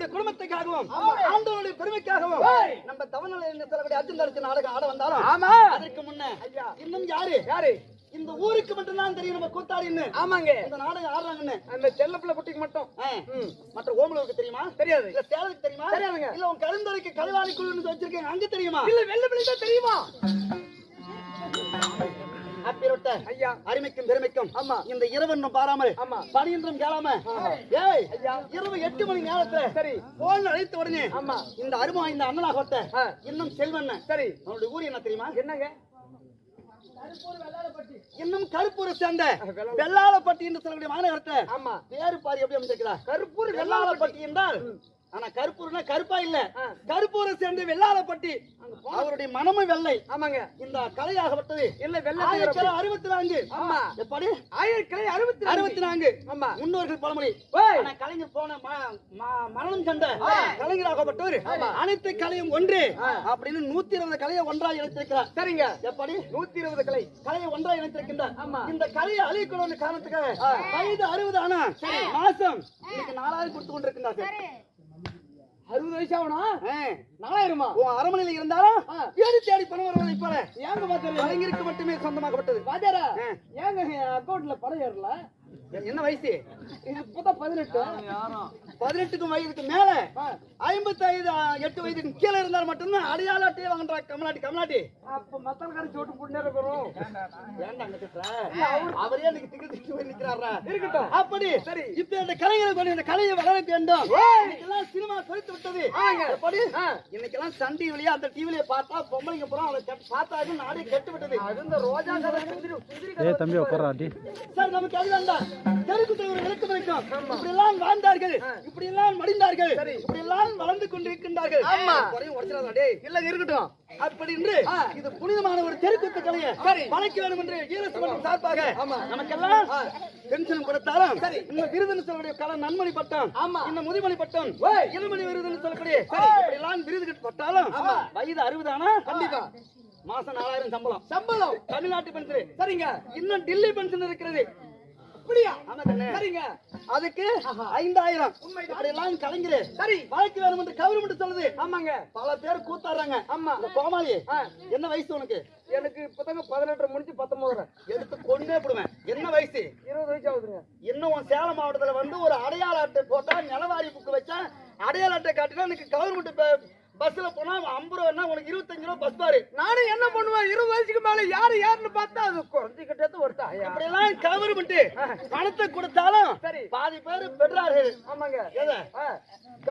நம்மளுடைய குடும்பத்துக்காகவும் ஆண்டவனுடைய பெருமைக்காகவும் நம்ம தவநிலை என்று சொல்லக்கூடிய அர்ஜுன் தரிசி நாடகம் ஆட வந்தாலும் ஆமா. அதற்கு முன்ன இன்னும் யாரு? யாரு? இந்த ஊருக்கு மட்டும்தான் தெரியும் நம்ம கூத்தாடின்னு. ஆமாங்க. இந்த நாடகம் ஆடுறாங்கன்னு. அந்த செல்ல பிள்ளை குட்டிக்கு மட்டும். மற்ற ஓமலூருக்கு தெரியுமா? தெரியாது. இல்ல சேலத்துக்கு தெரியுமா? தெரியாதுங்க. இல்ல உன் கருந்தரைக்கு கழுவாணி குழுன்னு வச்சிருக்கேன் அங்க தெரியுமா? இல்ல வெள்ள பிள்ளை தான் தெரியுமா? ஐயா. அருமைக்கும் பெருமைக்கும். ஆமா. இந்த இரவு இன்னும் பாராமல் ஆமா. கேளாம. ஏய் இரவு எட்டு மணி நேரத்துல சரி. போன் அழைத்த உடனே ஆமா. இந்த அருமா இந்த அண்ணனாகத்த ஆ. இன்னும் செல்வன் சரி. அவனுடைய ஊர் என்ன தெரியுமா? என்னங்க? இன்னும் கருப்பூரை சேர்ந்த வெள்ளாள- வெள்ளாளப்பட்டி என்று சொல்லக்கூடிய மாநகரத்தை ஆமா. பேரு பாரி எப்படி அமைந்திருக்கிறா கருப்பூர் வெள்ளாளப்பட்டி என்றால் ஆனா கருப்பூர்னா கருப்பா இல்ல. கருப்பூரை சேர்ந்த வெள்ளாளப்பட்டி அவருடைய மனமும் வெள்ளை. ஆமாங்க. இந்த கலையாகப்பட்டது. இல்ல வெள்ள அறுபத்தி நான்கு ஆமா. எப்படி? ஆயிரக்கிளை அறுபத்தி அறுபத்தி நான்கு ஆமா. முன்னோர்கள் பழமொழி. கலைஞர் போன மரணம் கண்ட கலைஞராகப்பட்டவர். அனைத்து கலையும் ஒன்று. அப்படின்னு நூத்தி இருபது கலையை ஒன்றாக இணைத்திருக்கிறார். சரிங்க. எப்படி? நூத்தி இருபது கிளை கலையை ஒன்றாக இணைத்திருக்கின்றார். இந்த கலையை அழிக்கணும் காரணத்துக்காக வயது அறுபது ஆனா மாசம். இன்னைக்கு நாலாயிரம் கொடுத்து கொண்டிருக்கின்றார்கள். அறுபது வயசு ஆகணும் ஆ. நாலாயிரமா? உன் அரமனையில் இருந்தாலும் ஆ. தேடி தேடி பணம் வருவதை போல. ஏங்க பாத்தீங்க கலைஞருக்கு மட்டுமே சொந்தமாக்கப்பட்டது ஆ. ஏங்க அக்கௌண்ட்ல பணம் ஏறல? என்ன வயசு? இது இப்பதான் பதினெட்டு. பதினெட்டுக்கும் வயதுக்கு மேல. ஐம்பத்தி ஐந்து எட்டு வயதுக்கு கீழே இருந்தால் மட்டும்தான் அடையாள அட்டையை வாங்குறா கமலாட்டி கமலாட்டி. அப்ப மத்தவங்க கரை சோட்டு போட்டு நேரம் வரும் ஏன்டா? அவரே அன்னைக்கு திக்கு திக்கு போய் நிக்கிறாரா? இருக்கட்டும். அப்படி இப்ப இந்த கலைஞரை கொண்டு இந்த கலையை வளர வேண்டும். சினிமா தொலைத்து விட்டது. எப்படி இன்னைக்கெல்லாம் சன் டிவிலயே அந்த டிவிலயே பார்த்தா பொம்பளைங்க புறம் அதை கெட்- பார்த்தாங்க நாடே கெட்டு விட்டது. அது இந்த ரோஜா கதை ஏ தம்பி உட்காரா டி சார் நமக்கு அது வேண்டாம். தெருக்கு ஒரு விளக்கம் இருக்கும். இப்படி எல்லாம் வாழ்ந்தார்கள். இப்படி எல்லாம் மடிந்தார்கள். இப்படி எல்லாம் வளர்ந்து கொண்டிருக்கின்றார்கள். ஆமா. குறையும் உடைச்சிடாதா டேய். இல்ல இருக்கட்டும். அப்படி என்று இது புனிதமான ஒரு தெருக்கூத்து கலையை வளைக்க வேண்டும் என்று ஈரசு மன்றம் சார்பாக நமக்கெல்லாம் பென்ஷன் கொடுத்தாலும் இந்த விருதுன்னு சொல்லக்கூடிய கலை நன்மணி பட்டம். இந்த முதுமணி பட்டம் இளமணி விருதுன்னு சொல்லக்கூடிய எல்லாம் விருது பட்டாலும் வயது அறுபது ஆனா கண்டிப்பா. மாசம் நாலாயிரம் சம்பளம். சம்பளம். தமிழ்நாட்டு பென்ஷன் சரிங்க. இன்னும் டில்லி பென்ஷன் இருக்கிறது. அப்படியா. சரிங்க. அதுக்கு ஐந்தாயிரம். எல்லாம் கலைஞர். சரி. வழக்கு வேணும் என்று கவர்மெண்ட் சொல்லுது. ஆமாங்க. பல பேர் கூத்தாடுறாங்க. ஆமா. இந்த கோமாளி என்ன வயசு உனக்கு? எனக்கு இப்பதாங்க பதினெட்டு முடிஞ்சு பத்தொன்பது எடுத்து கொண்டே போடுவேன். என்ன வயசு? இருபது வயசு ஆகுதுங்க. இன்னும் உன் சேலம் மாவட்டத்துல வந்து ஒரு அடையாள அட்டை போட்டா நிலவாரி புக்கு வச்சா அடையாள அட்டை காட்டினா எனக்கு கவர்மெண்ட் பஸ்ல போனா ஐம்பது ரூபா உனக்கு இருபத்தஞ்சு ரூபா பஸ் பாரு. நானும் என்ன பண்ணுவேன்? இருபது வயசுக்கு மேல யாரு யாருன்னு பார்த்தா அது குறைஞ்சிக்கிட்டே ஒரு தாயா இப்படி எல்லாம் கவர்மெண்ட் பணத்தை கொடுத்தாலும் சரி. பாதி பேர் பெற்றார்கள். ஆமாங்க.